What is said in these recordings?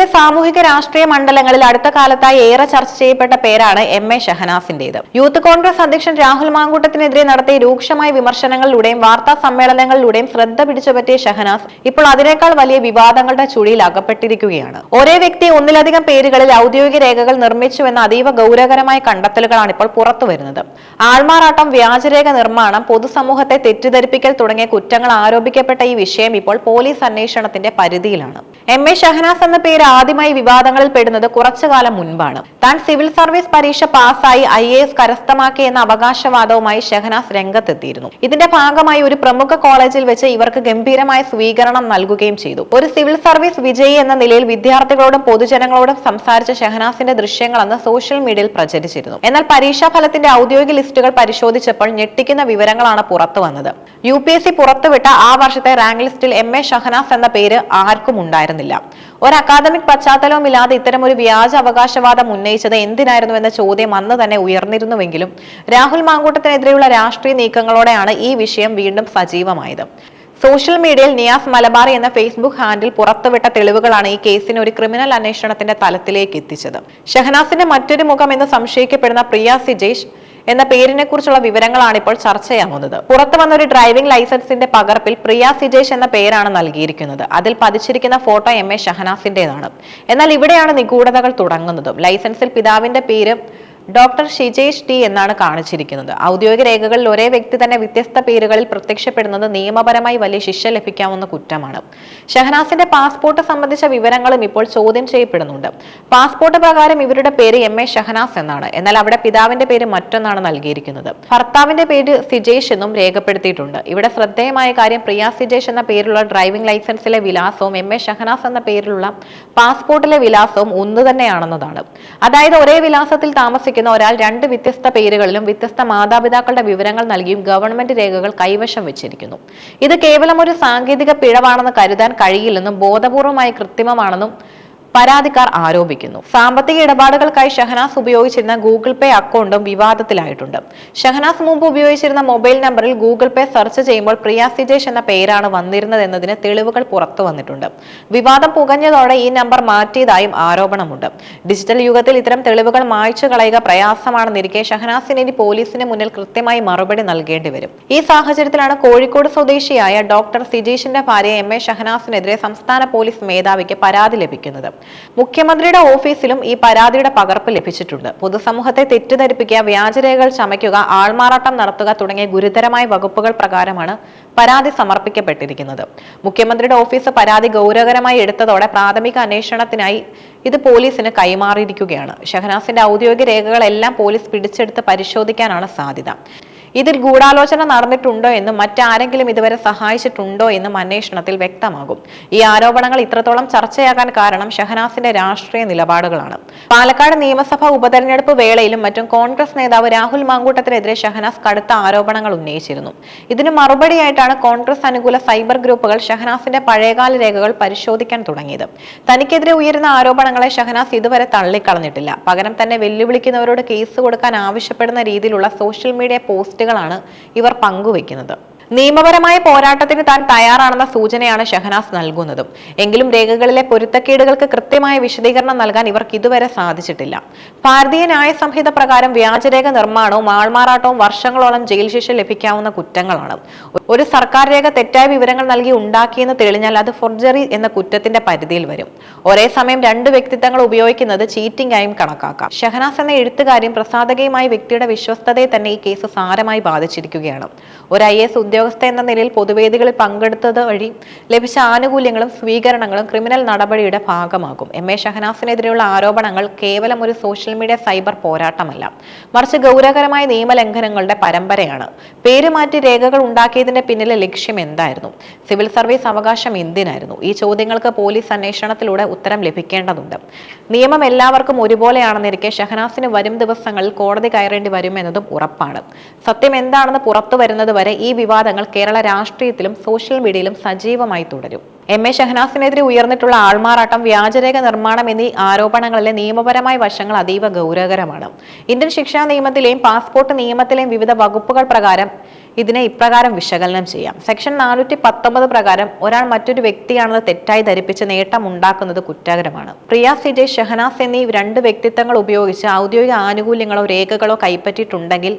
കേരളത്തിലെ സാമൂഹിക രാഷ്ട്രീയ മണ്ഡലങ്ങളിൽ അടുത്ത കാലത്തായി ഏറെ ചർച്ച ചെയ്യപ്പെട്ട പേരാണ് എം എ ഷഹനാസിന്റേത് യൂത്ത് കോൺഗ്രസ് അധ്യക്ഷൻ രാഹുൽ മാങ്കൂട്ടത്തിനെതിരെ നടത്തിയ രൂക്ഷമായ വിമർശനങ്ങളിലൂടെയും വാർത്താ സമ്മേളനങ്ങളിലൂടെയും ശ്രദ്ധ പിടിച്ചുപറ്റിയ ഷഹനാസ് ഇപ്പോൾ അതിനേക്കാൾ വലിയ വിവാദങ്ങളുടെ ചുഴിയിൽ അകപ്പെട്ടിരിക്കുകയാണ്. ഒരേ വ്യക്തി ഒന്നിലധികം പേരുകളിൽ ഔദ്യോഗിക രേഖകൾ നിർമ്മിച്ചുവെന്ന അതീവ ഗൗരവകരമായ കണ്ടെത്തലുകളാണ് ഇപ്പോൾ പുറത്തുവരുന്നത് ആൾമാറാട്ടം വ്യാജരേഖ നിർമ്മാണം പൊതുസമൂഹത്തെ തെറ്റിദ്ധരിപ്പിക്കൽ തുടങ്ങിയ കുറ്റങ്ങൾ ആരോപിക്കപ്പെട്ട ഈ വിഷയം ഇപ്പോൾ പോലീസ് അന്വേഷണത്തിന്റെ പരിധിയിലാണ്. എം എ ഷഹനാസ് എന്ന പേര് ആദ്യമായി വിവാദങ്ങളിൽ പെടുന്നത് കുറച്ചു കാലം മുൻപാണ്. താൻ സിവിൽ സർവീസ് പരീക്ഷ പാസ്സായി ഐ എ എസ് കരസ്ഥമാക്കി എന്ന അവകാശവാദവുമായി ഷെഹനാസ് രംഗത്തെത്തിയിരുന്നു. ഇതിന്റെ ഭാഗമായി ഒരു പ്രമുഖ കോളേജിൽ വെച്ച് ഇവർക്ക് ഗംഭീരമായ സ്വീകരണം നൽകുകയും ചെയ്തു. ഒരു സിവിൽ സർവീസ് വിജയി എന്ന നിലയിൽ വിദ്യാർത്ഥികളോടും പൊതുജനങ്ങളോടും സംസാരിച്ച ഷെഹനാസിന്റെ ദൃശ്യങ്ങൾ അന്ന് സോഷ്യൽ മീഡിയയിൽ പ്രചരിച്ചിരുന്നു. എന്നാൽ പരീക്ഷാ ഫലത്തിന്റെ ഔദ്യോഗിക ലിസ്റ്റുകൾ പരിശോധിച്ചപ്പോൾ ഞെട്ടിക്കുന്ന വിവരങ്ങളാണ് പുറത്തു വന്നത്. യു പി എസ് സി പുറത്തുവിട്ട ആ വർഷത്തെ റാങ്ക് ലിസ്റ്റിൽ എം എ ഷഹനാസ് എന്ന പേര് ആർക്കും ഉണ്ടായിരുന്നില്ല. ഒരു അക്കാദമിക് പശ്ചാത്തലവുമില്ലാതെ ഇത്തരം ഒരു വ്യാജ അവകാശവാദം ഉന്നയിച്ചത് എന്തിനായിരുന്നു എന്ന ചോദ്യം അന്ന് തന്നെ ഉയർന്നിരുന്നുവെങ്കിലും രാഹുൽ മാങ്കൂട്ടത്തിനെതിരെയുള്ള രാഷ്ട്രീയ നീക്കങ്ങളോടെയാണ് ഈ വിഷയം വീണ്ടും സജീവമായത്. സോഷ്യൽ മീഡിയയിൽ നിയാസ് മലബാർ എന്ന ഫേസ്ബുക്ക് ഹാൻഡിൽ പുറത്തുവിട്ട തെളിവുകളാണ് ഈ കേസിന് ഒരു ക്രിമിനൽ അന്വേഷണത്തിന്റെ തലത്തിലേക്ക് എത്തിച്ചത്. ഷഹനാസിന്റെ മറ്റൊരു മുഖം എന്ന് സംശയിക്കപ്പെടുന്ന പ്രിയ സിജേഷ് എന്ന പേരിനെ കുറിച്ചുള്ള വിവരങ്ങളാണ് ഇപ്പോൾ ചർച്ചയാവുന്നത്. പുറത്തു വന്ന ഒരു ഡ്രൈവിംഗ് ലൈസൻസിന്റെ പകർപ്പിൽ പ്രിയ സിജേഷ് എന്ന പേരാണ് നൽകിയിരിക്കുന്നത്. അതിൽ പതിച്ചിരിക്കുന്ന ഫോട്ടോ എം എ ഷഹനാസിന്റേതാണ്. എന്നാൽ ഇവിടെയാണ് നിഗൂഢതകൾ തുടങ്ങുന്നതും. ലൈസൻസിൽ പിതാവിന്റെ പേര് ഡോക്ടർ ഷിജേഷ് ടി എന്നാണ് കാണിച്ചിരിക്കുന്നത്. ഔദ്യോഗിക രേഖകളിൽ ഒരേ വ്യക്തി തന്നെ വ്യത്യസ്ത പേരുകളിൽ പ്രത്യക്ഷപ്പെടുന്നത് നിയമപരമായി വലിയ ശിക്ഷ ലഭിക്കാവുന്ന കുറ്റമാണ്. ഷഹനാസിന്റെ പാസ്പോർട്ട് സംബന്ധിച്ച വിവരങ്ങളും ഇപ്പോൾ ചോദ്യം ചെയ്യപ്പെടുന്നുണ്ട്. പാസ്പോർട്ട് പ്രകാരം ഇവരുടെ പേര് എം എ ഷഹനാസ് എന്നാണ്. എന്നാൽ അവിടെ പിതാവിന്റെ പേര് മറ്റൊന്നാണ് നൽകിയിരിക്കുന്നത്. ഭർത്താവിന്റെ പേര് സിജേഷ് എന്നും രേഖപ്പെടുത്തിയിട്ടുണ്ട്. ഇവിടെ ശ്രദ്ധേയമായ കാര്യം പ്രിയ സിജേഷ് എന്ന പേരിലുള്ള ഡ്രൈവിംഗ് ലൈസൻസിലെ വിലാസവും എം എ ഷഹനാസ് എന്ന പേരിലുള്ള പാസ്പോർട്ടിലെ വിലാസവും ഒന്ന് തന്നെയാണെന്നതാണ്. അതായത് ഒരേ വിലാസത്തിൽ താമസിക്കുന്ന ഒരാൾ രണ്ട് വ്യത്യസ്ത പേരുകളിലും വ്യത്യസ്ത മാതാപിതാക്കളുടെ വിവരങ്ങൾ നൽകിയും ഗവൺമെന്റ് രേഖകൾ കൈവശം വെച്ചിരിക്കുന്നു. ഇത് കേവലം ഒരു സാങ്കേതിക പിഴവാണെന്ന് കരുതാൻ കഴിയില്ലെന്നും ബോധപൂർവമായി കൃത്രിമമാണെന്നും പരാതിക്കാർ ആരോപിക്കുന്നു. സാമ്പത്തിക ഇടപാടുകൾക്കായി ഷഹനാസ് ഉപയോഗിച്ചിരുന്ന ഗൂഗിൾ പേ അക്കൗണ്ടും വിവാദത്തിലായിട്ടുണ്ട്. ഷഹനാസ് മുമ്പ് ഉപയോഗിച്ചിരുന്ന മൊബൈൽ നമ്പറിൽ ഗൂഗിൾ പേ സെർച്ച് ചെയ്യുമ്പോൾ പ്രിയ സിജേഷ് എന്ന പേരാണ് വന്നിരുന്നതെന്നതിന് തെളിവുകൾ പുറത്തു വന്നിട്ടുണ്ട്. വിവാദം പുകഞ്ഞതോടെ ഈ നമ്പർ മാറ്റിയതായും ആരോപണമുണ്ട്. ഡിജിറ്റൽ യുഗത്തിൽ ഇത്തരം തെളിവുകൾ മായ്ച്ചു കളയുക പ്രയാസമാണെന്നിരിക്കെ ഷഹനാസിന് ഇനി പോലീസിന് മുന്നിൽ കൃത്യമായി മറുപടി നൽകേണ്ടി വരും. ഈ സാഹചര്യത്തിലാണ് കോഴിക്കോട് സ്വദേശിയായ ഡോക്ടർ സിജീഷിന്റെ ഭാര്യ എം എ ഷഹനാസിനെതിരെ സംസ്ഥാന പോലീസ് മേധാവിക്ക് പരാതി ലഭിക്കുന്നത്. മുഖ്യമന്ത്രിയുടെ ഓഫീസിലും ഈ പരാതിയുടെ പകർപ്പ് ലഭിച്ചിട്ടുണ്ട്. പൊതുസമൂഹത്തെ തെറ്റിദ്ധരിപ്പിക്കുക വ്യാജരേഖകൾ ചമയ്ക്കുക ആൾമാറാട്ടം നടത്തുക തുടങ്ങിയ ഗുരുതരമായ വകുപ്പുകൾ പ്രകാരമാണ് പരാതി സമർപ്പിക്കപ്പെട്ടിരിക്കുന്നത്. മുഖ്യമന്ത്രിയുടെ ഓഫീസ് പരാതി ഗൗരവകരമായി എടുത്തതോടെ പ്രാഥമിക അന്വേഷണത്തിനായി ഇത് പോലീസിന് കൈമാറിയിരിക്കുകയാണ്. ഷഹനാസിന്റെ ഔദ്യോഗിക രേഖകളെല്ലാം പോലീസ് പിടിച്ചെടുത്ത് പരിശോധിക്കാനാണ് സാധ്യത. ഇതിൽ ഗൂഢാലോചന നടന്നിട്ടുണ്ടോ എന്നും മറ്റാരെങ്കിലും ഇതുവരെ സഹായിച്ചിട്ടുണ്ടോ എന്നും അന്വേഷണത്തിൽ വ്യക്തമാകും. ഈ ആരോപണങ്ങൾ ഇത്രത്തോളം ചർച്ചയാകാൻ കാരണം ഷഹനാസിന്റെ രാഷ്ട്രീയ നിലപാടുകളാണ്. പാലക്കാട് നിയമസഭാ ഉപതെരഞ്ഞെടുപ്പ് വേളയിലും മറ്റും കോൺഗ്രസ് നേതാവ് രാഹുൽ മാങ്കൂട്ടത്തിനെതിരെ ഷഹനാസ് കടുത്ത ആരോപണങ്ങൾ ഉന്നയിച്ചിരുന്നു. ഇതിന് മറുപടിയായിട്ടാണ് കോൺഗ്രസ് അനുകൂല സൈബർ ഗ്രൂപ്പുകൾ ഷഹനാസിന്റെ പഴയകാല രേഖകൾ പരിശോധിക്കാൻ തുടങ്ങിയത്. തനിക്കെതിരെ ഉയരുന്ന ആരോപണങ്ങളെ ഷഹനാസ് ഇതുവരെ തള്ളിക്കളഞ്ഞിട്ടില്ല. പകരം തന്നെ വെല്ലുവിളിക്കുന്നവരോട് കേസ് കൊടുക്കാൻ ആവശ്യപ്പെടുന്ന രീതിയിലുള്ള സോഷ്യൽ മീഡിയ പോസ്റ്റുകളാണ് ഇവർ പങ്കുവെക്കുന്നത് നിയമപരമായ പോരാട്ടത്തിന് താൻ തയ്യാറാണെന്ന സൂചനയാണ് ഷഹനാസ് നൽകുന്നതും. എങ്കിലും രേഖകളിലെ പൊരുത്തക്കേടുകൾക്ക് കൃത്യമായ വിശദീകരണം നൽകാൻ ഇവർക്ക് ഇതുവരെ സാധിച്ചിട്ടില്ല. ഭാരതീയ ന്യായ സംഹിത പ്രകാരം വ്യാജരേഖ നിർമ്മാണവും ആൾമാറാട്ടവും വർഷങ്ങളോളം ജയിൽ ശിക്ഷ ലഭിക്കാവുന്ന കുറ്റങ്ങളാണ്. ഒരു സർക്കാർ രേഖ തെറ്റായ വിവരങ്ങൾ നൽകി ഉണ്ടാക്കിയെന്ന് തെളിഞ്ഞാൽ അത് ഫോർജറി എന്ന കുറ്റത്തിന്റെ പരിധിയിൽ വരും. ഒരേ സമയം രണ്ട് വ്യക്തിത്വങ്ങൾ ഉപയോഗിക്കുന്നത് ചീറ്റിംഗ് ആയും കണക്കാക്കാം. ഷഹനാസ് എന്ന എഴുത്തുകാരിയും പ്രസാധകയുമായ വ്യക്തിയുടെ വിശ്വസ്തതയെ തന്നെ ഈ കേസ് സാരമായി ബാധിച്ചിരിക്കുകയാണ്. ഒരു ഐ എസ് ഉദ്യോഗസ്ഥ എന്ന നിലയിൽ പൊതുവേദികളിൽ പങ്കെടുത്തത് വഴി ലഭിച്ച ആനുകൂല്യങ്ങളും സ്വീകരണങ്ങളും ക്രിമിനൽ നടപടിയുടെ ഭാഗമാകും. എം എ ഷഹനാസിനെതിരെയുള്ള ആരോപണങ്ങൾ കേവലം ഒരു സോഷ്യൽ മീഡിയ സൈബർ പോരാട്ടമല്ല. മറിച്ച് ഗൗരവകരമായ നിയമലംഘനങ്ങളുടെ പരമ്പരയാണ്. പേരുമാറ്റി രേഖകൾ ഉണ്ടാക്കിയതിന്റെ പിന്നിലെ ലക്ഷ്യം എന്തായിരുന്നു? സിവിൽ സർവീസ് അവകാശം എന്തിനായിരുന്നു? ഈ ചോദ്യങ്ങൾക്ക് പോലീസ് അന്വേഷണത്തിലൂടെ ഉത്തരം ലഭിക്കേണ്ടതുണ്ട്. നിയമം എല്ലാവർക്കും ഒരുപോലെയാണെന്നിരിക്കെ ഷഹനാസിന് വരും ദിവസങ്ങളിൽ കോടതി കയറേണ്ടി വരുമെന്നതും ഉറപ്പാണ്. സത്യം എന്താണെന്ന് പുറത്തു വരുന്നത് വരെ ഈ വിവാദങ്ങൾ വിവാദങ്ങൾ കേരള രാഷ്ട്രീയത്തിലും സോഷ്യൽ മീഡിയയിലും സജീവമായി തുടരും. എം എ ഷഹനാസിനെതിരെ ഉയർന്നിട്ടുള്ള ആൾമാറാട്ടം വ്യാജരേഖ നിർമ്മാണം എന്നീ ആരോപണങ്ങളിലെ നിയമപരമായ വശങ്ങൾ അതീവ ഗൗരവകരമാണ്. ഇന്ത്യൻ ശിക്ഷാ നിയമത്തിലെയും പാസ്പോർട്ട് നിയമത്തിലെയും വിവിധ വകുപ്പുകൾ പ്രകാരം ഇതിനെ ഇപ്രകാരം വിശകലനം ചെയ്യാം. സെക്ഷൻ നാനൂറ്റി പത്തൊമ്പത് പ്രകാരം ഒരാൾ മറ്റൊരു വ്യക്തിയാണെന്ന് തെറ്റായി ധരിപ്പിച്ച് നേട്ടം ഉണ്ടാക്കുന്നത് കുറ്റകരമാണ്. പ്രിയ സിജെ ഷഹനാസ് എന്നീ രണ്ട് വ്യക്തിത്വങ്ങൾ ഉപയോഗിച്ച് ഔദ്യോഗിക ആനുകൂല്യങ്ങളോ രേഖകളോ കൈപ്പറ്റിയിട്ടുണ്ടെങ്കിൽ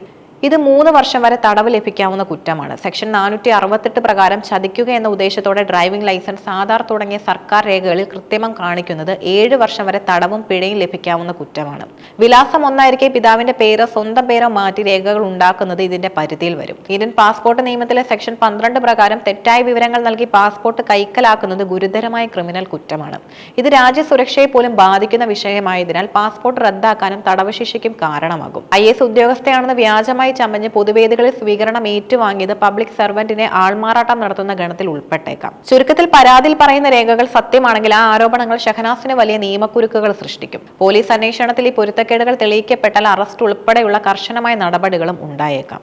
ഇത് മൂന്ന് വർഷം വരെ തടവ് ലഭിക്കാവുന്ന കുറ്റമാണ്. സെക്ഷൻ നാനൂറ്റി അറുപത്തെട്ട് പ്രകാരം ചതിക്കുക എന്ന ഉദ്ദേശത്തോടെ ഡ്രൈവിംഗ് ലൈസൻസ് ആധാർ തുടങ്ങിയ സർക്കാർ രേഖകളിൽ കൃത്യമം കാണിക്കുന്നത് ഏഴ് വർഷം വരെ തടവും പിഴയും ലഭിക്കാവുന്ന കുറ്റമാണ്. വിലാസം ഒന്നായിരിക്കെ പിതാവിന്റെ പേരോ സ്വന്തം പേരോ മാറ്റി രേഖകൾ ഉണ്ടാക്കുന്നത് ഇതിന്റെ പരിധിയിൽ വരും. ഇന്ത്യൻ പാസ്പോർട്ട് നിയമത്തിലെ സെക്ഷൻ പന്ത്രണ്ട് പ്രകാരം തെറ്റായ വിവരങ്ങൾ നൽകി പാസ്പോർട്ട് കൈക്കലാക്കുന്നത് ഗുരുതരമായ ക്രിമിനൽ കുറ്റമാണ്. ഇത് രാജ്യസുരക്ഷയെ പോലും ബാധിക്കുന്ന വിഷയമായതിനാൽ പാസ്പോർട്ട് റദ്ദാക്കാനും തടവ് കാരണമാകും. ഐ എസ് ഉദ്യോഗസ്ഥയാണെന്ന് വ്യാജമായി ചമഞ്ഞ് പൊതുവേദികളിൽ സ്വീകരണം ഏറ്റുവാങ്ങിയത് പബ്ലിക് സർവന്റിനെ ആൾമാറാട്ടം നടത്തുന്ന ഗണത്തിൽ ഉൾപ്പെട്ടേക്കാം. ചുരുക്കത്തിൽ പരാതിയിൽ പറയുന്ന രേഖകൾ സത്യമാണെങ്കിൽ ആ ആരോപണങ്ങൾ ഷഹനാസിന് വലിയ നിയമക്കുരുക്കുകൾ സൃഷ്ടിക്കും. പോലീസ് അന്വേഷണത്തിൽ ഈ പൊരുത്തക്കേടുകൾ തെളിയിക്കപ്പെട്ടാൽ അറസ്റ്റ് ഉൾപ്പെടെയുള്ള കർശനമായ നടപടികളും ഉണ്ടായേക്കാം.